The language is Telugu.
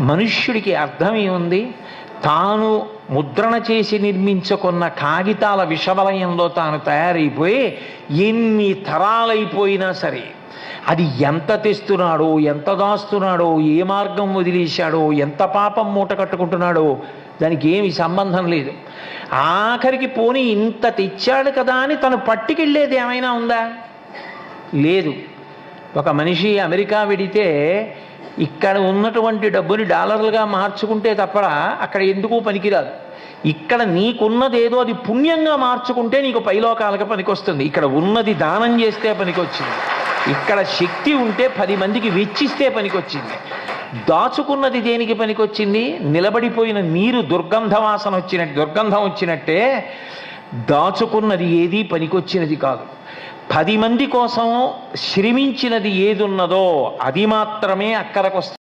మనుష్యుడికి అర్థం ఉంది తాను ముద్రణ చేసి నిర్మించుకున్న కాగితాల విషవలయంలో తాను తయారైపోయి ఎన్ని తరాలైపోయినా సరే అది ఎంత తెస్తున్నాడో ఎంత దాస్తున్నాడో ఏ మార్గం వదిలేశాడో ఎంత పాపం మూట కట్టుకుంటున్నాడో దానికి ఏమి సంబంధం లేదు. ఆఖరికి పోని ఇంత తెచ్చాడు కదా అని తను పట్టుకెళ్ళేది ఏమైనా ఉందా? లేదు. ఒక మనిషి అమెరికా వెడితే ఇక్కడ ఉన్నటువంటి డబ్బుని డాలర్లుగా మార్చుకుంటే తప్ప అక్కడ ఎందుకు పనికిరాదు. ఇక్కడ నీకున్నదేదో అది పుణ్యంగా మార్చుకుంటే నీకు పైలోకాలకు పనికొస్తుంది. ఇక్కడ ఉన్నది దానం చేస్తే పనికొచ్చింది. ఇక్కడ శక్తి ఉంటే పది మందికి వెచ్చిస్తే పనికొచ్చింది. దాచుకున్నది దేనికి పనికొచ్చింది? నిలబడిపోయిన నీరు దుర్గంధవాసన వచ్చినట్టు దుర్గంధం వచ్చినట్టే దాచుకున్నది ఏది పనికొచ్చినది కాదు. పది మంది కోసం శ్రమించినది ఏదున్నదో అది మాత్రమే అక్కడికి